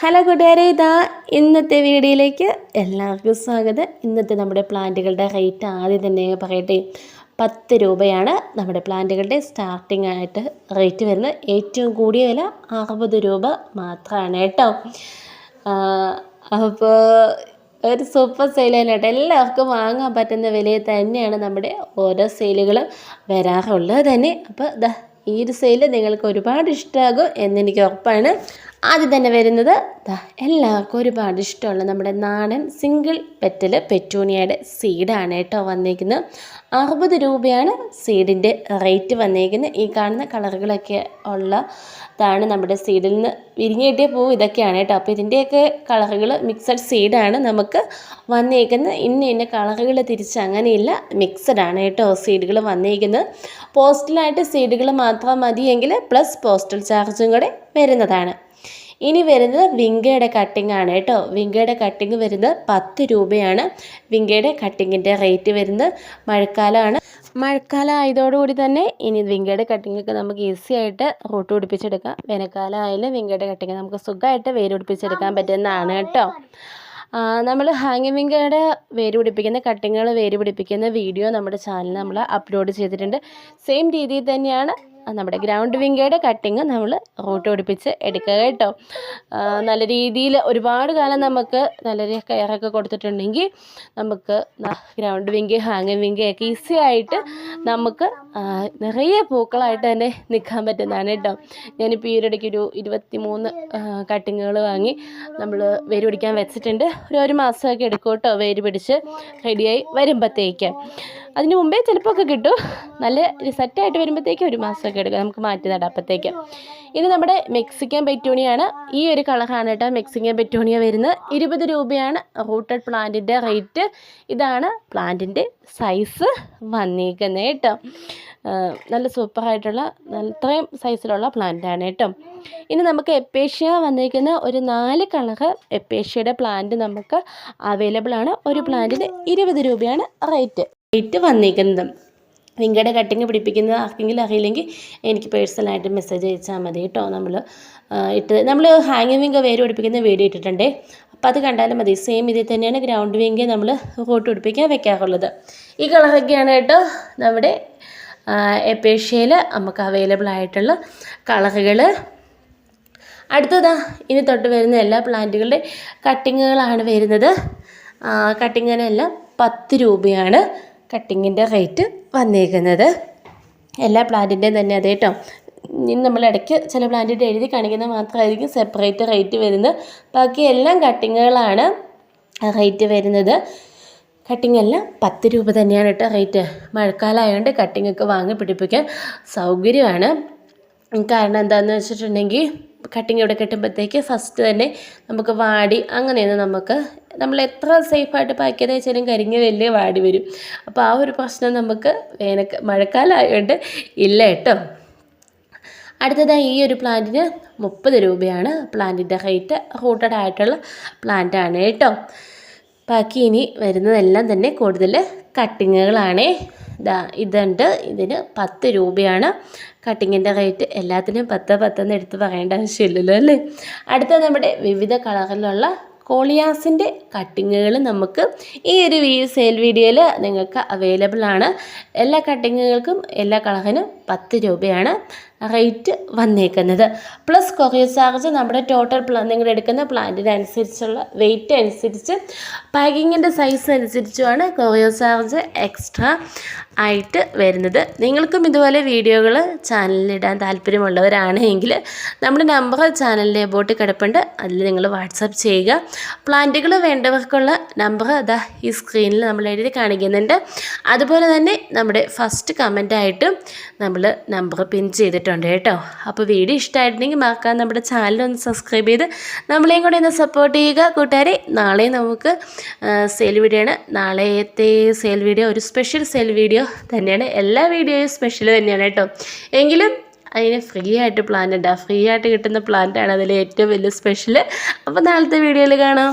Hello കൂട്ടുകാരെ ഇതാ ഇന്നത്തെ വീഡിയോയിലേക്ക് എല്ലാവർക്കും സ്വാഗതം. ഇന്നത്തെ നമ്മുടെ പ്ലാന്റുകളുടെ റേറ്റ് ആദ്യം തന്നെ പറയട്ടെ പത്ത് രൂപയാണ് നമ്മുടെ പ്ലാന്റുകളുടെ സ്റ്റാർട്ടിംഗ് ആയിട്ട് റേറ്റ് വരുന്നത്. ഏറ്റവും കൂടിയ വില അറുപത് രൂപ മാത്രമാണ് കേട്ടോ. അപ്പോൾ ഒരു സൂപ്പർ സെയിൽ തന്നെ കേട്ടോ. എല്ലാവർക്കും വാങ്ങാൻ പറ്റുന്ന വിലയിൽ തന്നെയാണ് നമ്മുടെ ഓരോ സെയിലുകൾ വരാറുള്ളത് തന്നെ. അപ്പോൾ ഈ ഒരു സെയിൽ നിങ്ങൾക്ക് ഒരുപാട് ഇഷ്ടമാകും എന്നെനിക്ക് ഉറപ്പാണ്. ആദ്യം തന്നെ വരുന്നത് എല്ലാവർക്കും ഒരുപാട് ഇഷ്ടമുള്ള നമ്മുടെ നാടൻ സിംഗിൾ പെറ്റൽ പെറ്റൂണിയയുടെ സീഡാണ് കേട്ടോ വന്നേക്കുന്നത്. അറുപത് രൂപയാണ് സീഡിന്റെ റേറ്റ് വന്നേക്കുന്നത്. ഈ കാണുന്ന കളറുകളൊക്കെ ഉള്ളതാണ് നമ്മുടെ സീഡിൽ നിന്ന് വിരിഞ്ഞ് കിട്ടിയ പൂവ് ഇതൊക്കെയാണ് കേട്ടോ. അപ്പോൾ ഇതിന്റെയൊക്കെ കളറുകൾ മിക്സഡ് സീഡാണ് നമുക്ക് വന്നേക്കുന്നത്. ഇന്ന ഇന്ന കളറുകൾ തിരിച്ച് അങ്ങനെയില്ല മിക്സഡ് ആണ് കേട്ടോ സീഡുകൾ വന്നേക്കുന്നത്. പോസ്റ്റലായിട്ട് സീഡുകൾ മാത്രം മതിയെങ്കിൽ പ്ലസ് പോസ്റ്റൽ ചാർജും കൂടെ വരുന്നതാണ്. ഇനി വരുന്നത് വിങ്കയുടെ കട്ടിംഗ് ആണ് കേട്ടോ. വിങ്കയുടെ കട്ടിംഗ് വരുന്നത് പത്ത് രൂപയാണ്. വിങ്കയുടെ കട്ടിങ്ങിന്റെ റേറ്റ് വരുന്നത് മഴക്കാലമാണ്. മഴക്കാലം ആയതോടുകൂടി തന്നെ ഇനി വിങ്കയുടെ കട്ടിങ്ങൊക്കെ നമുക്ക് ഈസി ആയിട്ട് റൂട്ട് പിടിപ്പിച്ചെടുക്കാം. വേനൽക്കാലം ആയാലും വിങ്കയുടെ കട്ടിങ് നമുക്ക് സുഖമായിട്ട് വേര് പിടിപ്പിച്ചെടുക്കാൻ പറ്റുന്നതാണ് കേട്ടോ. നമ്മൾ ഹാങ്ങിങ് വിങ്കയുടെ വേര് പിടിപ്പിക്കുന്ന കട്ടിങ്ങുകൾ വേര് പിടിപ്പിക്കുന്ന വീഡിയോ നമ്മുടെ ചാനലിൽ നമ്മൾ അപ്ലോഡ് ചെയ്തിട്ടുണ്ട്. സെയിം രീതിയിൽ തന്നെയാണ് നമ്മുടെ ഗ്രൗണ്ട് വിങ്കയുടെ കട്ടിങ് നമ്മൾ റൂട്ട് പിടിപ്പിച്ച് എടുക്കുക കേട്ടോ. നല്ല രീതിയിൽ ഒരുപാട് കാലം നമുക്ക് നല്ല കെയറൊക്കെ കൊടുത്തിട്ടുണ്ടെങ്കിൽ നമുക്ക് ഗ്രൗണ്ട് വിങ്ക് ഹാങ്ങിങ് വിങ്കയൊക്കെ ഈസി ആയിട്ട് നമുക്ക് നിറയെ പൂക്കളായിട്ട് തന്നെ നിൽക്കാൻ പറ്റുന്നതാണ് കേട്ടോ. ഞാനിപ്പോൾ ഈ ഒരു ഇരുപത്തി മൂന്ന് കട്ടിങ്ങുകൾ വാങ്ങി നമ്മൾ വേര് പിടിക്കാൻ വെച്ചിട്ടുണ്ട്. ഒരു ഒരു മാസമൊക്കെ എടുക്കും കേട്ടോ വേര് പിടിച്ച് റെഡിയായി വരുമ്പോഴത്തേക്ക് അതിന് മുമ്പേ ചിലപ്പോൾ ഒക്കെ കിട്ടും. നല്ല സെറ്റായിട്ട് വരുമ്പോഴത്തേക്കും ഒരു മാസമൊക്കെ എടുക്കുക നമുക്ക് മാറ്റി നടാം അപ്പോഴത്തേക്ക് ഇത് നമ്മുടെ മെക്സിക്കൻ പെറ്റൂണിയാണ്. ഈ ഒരു കളറാണ് കേട്ടോ മെക്സിക്കൻ പെറ്റൂണിയ വരുന്നത്. ഇരുപത് രൂപയാണ് റൂട്ടഡ് പ്ലാന്റിന്റെ റേറ്റ് ഇതാണ് പ്ലാന്റിന്റെ സൈസ് വന്നിരിക്കുന്നത് കേട്ടോ. നല്ല സൂപ്പറായിട്ടുള്ള ഇത്രയും സൈസിലുള്ള പ്ലാന്റാണ് കേട്ടോ. ഇനി നമുക്ക് എപ്പേഷ്യ വന്നിരിക്കുന്ന ഒരു നാല് കളറ് എപ്പേഷ്യയുടെ പ്ലാന്റ് നമുക്ക് അവൈലബിൾ ആണ്. ഒരു പ്ലാന്റിന് ഇരുപത് രൂപയാണ് റേറ്റ് റേറ്റ് വന്നിരിക്കുന്നത് വിങ്കയുടെ കട്ടിങ് പിടിപ്പിക്കുന്നത് ആർക്കെങ്കിലും അറിയില്ലെങ്കിൽ എനിക്ക് പേഴ്സണലായിട്ട് മെസ്സേജ് അയച്ചാൽ മതി കേട്ടോ. നമ്മൾ ഇട്ട് നമ്മൾ ഹാങ്ങിങ് വിങ്ക വേര് പിടിപ്പിക്കുന്ന വീഡിയോ ഇട്ടിട്ടുണ്ട്. അപ്പോൾ അത് കണ്ടാലും മതി. സെയിം ഇതിൽ തന്നെയാണ് ഗ്രൗണ്ട് വിങ് നമ്മൾ റൂട്ട് പിടിപ്പിക്കാൻ വെക്കാറുള്ളത്. ഈ കളറൊക്കെയാണ് കേട്ടോ നമ്മുടെ എപ്പേഷ്യയിൽ നമുക്ക് അവൈലബിൾ ആയിട്ടുള്ള കളറുകൾ അടുത്തതാ ഇനി തൊട്ട് വരുന്ന എല്ലാ പ്ലാന്റുകളുടെ കട്ടിങ്ങുകളാണ് വരുന്നത്. കട്ടിങ്ങിനെല്ലാം പത്ത് രൂപയാണ്. കട്ടിങ്ങിന്റെ റേറ്റ് വന്നേക്കുന്നത്. എല്ലാ പ്ലാന്റിന്റെയും തന്നെ അതെ കേട്ടോ. ഇനി നമ്മൾ ഇടയ്ക്ക് ചില പ്ലാന്റിന്റെ എഴുതി കാണിക്കുന്നത് മാത്രമായിരിക്കും സെപ്പറേറ്റ് റേറ്റ് വരുന്നത്. ബാക്കി എല്ലാം കട്ടിങ്ങുകളാണ് റേറ്റ് വരുന്നത്. കട്ടിങ് എല്ലാം പത്ത് രൂപ തന്നെയാണ് കേട്ടോ റേറ്റ്. മഴക്കാലമായതുകൊണ്ട് കട്ടിങ്ങൊക്കെ വാങ്ങി പിടിപ്പിക്കാൻ സൗകര്യമാണ്. കാരണം എന്താണെന്ന് വെച്ചിട്ടുണ്ടെങ്കിൽ കട്ടിങ് ഇവിടെ കിട്ടുമ്പോഴത്തേക്ക് ഫസ്റ്റ് തന്നെ നമുക്ക് വാടി അങ്ങനെയൊന്നും നമുക്ക് നമ്മൾ എത്ര സേഫായിട്ട് പാക്ക് ചെയ്ത് വെച്ചാലും കരിഞ്ഞ് വലിയ വാടി വരും. അപ്പോൾ ആ ഒരു പ്രശ്നം നമുക്ക് വേനൽ മഴക്കാലമായതുകൊണ്ട് ഇല്ല കേട്ടോ. അടുത്തതായി ഈ ഒരു പ്ലാന്റിന് മുപ്പത് രൂപയാണ്. പ്ലാന്റിന്റെ റേറ്റ് റൂട്ടഡ് ആയിട്ടുള്ള പ്ലാന്റാണ് കേട്ടോ. ബാക്കി ഇനി വരുന്നതെല്ലാം തന്നെ കൂടുതൽ കട്ടിങ്ങുകളാണേ ഇതുണ്ട്. ഇതിന് പത്ത് രൂപയാണ്. കട്ടിങ്ങിന്റെ റേറ്റ് എല്ലാത്തിനും പത്ത് പത്തെന്ന് എടുത്ത് പറയേണ്ട ആവശ്യമില്ലല്ലോ അല്ലേ? അടുത്ത നമ്മുടെ വിവിധ കളറിലുള്ള കോളിയാസിന്റെ കട്ടിങ്ങുകൾ നമുക്ക് ഈ ഒരു സെയിൽ വീഡിയോയിൽ നിങ്ങൾക്ക് അവൈലബിൾ ആണ്. എല്ലാ കട്ടിങ്ങുകൾക്കും എല്ലാ കളറിനും പത്ത് രൂപയാണ്. റേറ്റ് വന്നേക്കുന്നത്. പ്ലസ് കൊറിയർ ചാർജ് നമ്മുടെ ടോട്ടൽ പ്ലാ നിങ്ങൾ എടുക്കുന്ന പ്ലാന്റിനനുസരിച്ചുള്ള വെയിറ്റ് അനുസരിച്ച് പാക്കിങ്ങിന്റെ സൈസ് അനുസരിച്ചുമാണ് കൊറിയർ ചാർജ് എക്സ്ട്രാ ആയിട്ട് വരുന്നത്. നിങ്ങൾക്കും ഇതുപോലെ വീഡിയോകൾ ചാനലിലിടാൻ താല്പര്യമുള്ളവരാണെങ്കിൽ നമ്മുടെ നമ്പർ ചാനലിലെ ബോട്ട് കിടപ്പുണ്ട്. അതിൽ നിങ്ങൾ വാട്സപ്പ് ചെയ്യുക. പ്ലാന്റുകൾ വേണ്ടവർക്കുള്ള നമ്പർ അതാ ഈ സ്ക്രീനിൽ നമ്മൾ എഴുതി കാണിക്കുന്നുണ്ട്. അതുപോലെ തന്നെ നമ്മുടെ ഫസ്റ്റ് കമന്റായിട്ടും നമ്മൾ നമ്പർ പിൻ ചെയ്തിട്ടുണ്ട് കേട്ടോ. അപ്പോൾ വീഡിയോ ഇഷ്ടമായിട്ടുണ്ടെങ്കിൽ മറക്കാൻ നമ്മുടെ ചാനൽ ഒന്ന് സബ്സ്ക്രൈബ് ചെയ്ത് നമ്മളെയും കൂടെ ഒന്ന് സപ്പോർട്ട് ചെയ്യുക. കൂട്ടുകാരെ നാളെ നമുക്ക് സെയിൽ വീഡിയോ ആണ്. നാളത്തെ സെയിൽ വീഡിയോ ഒരു സ്പെഷ്യൽ സെയിൽ വീഡിയോ തന്നെയാണ്. എല്ലാ വീഡിയോയും സ്പെഷ്യൽ തന്നെയാണ് കേട്ടോ. എങ്കിലും അതിന് ഫ്രീ ആയിട്ട് പ്ലാന്റ് ഉണ്ടാവും ഫ്രീ ആയിട്ട് കിട്ടുന്ന പ്ലാന്റാണ് അതിൽ ഏറ്റവും വലിയ സ്പെഷ്യൽ അപ്പോൾ നാളത്തെ വീഡിയോയിൽ കാണാം.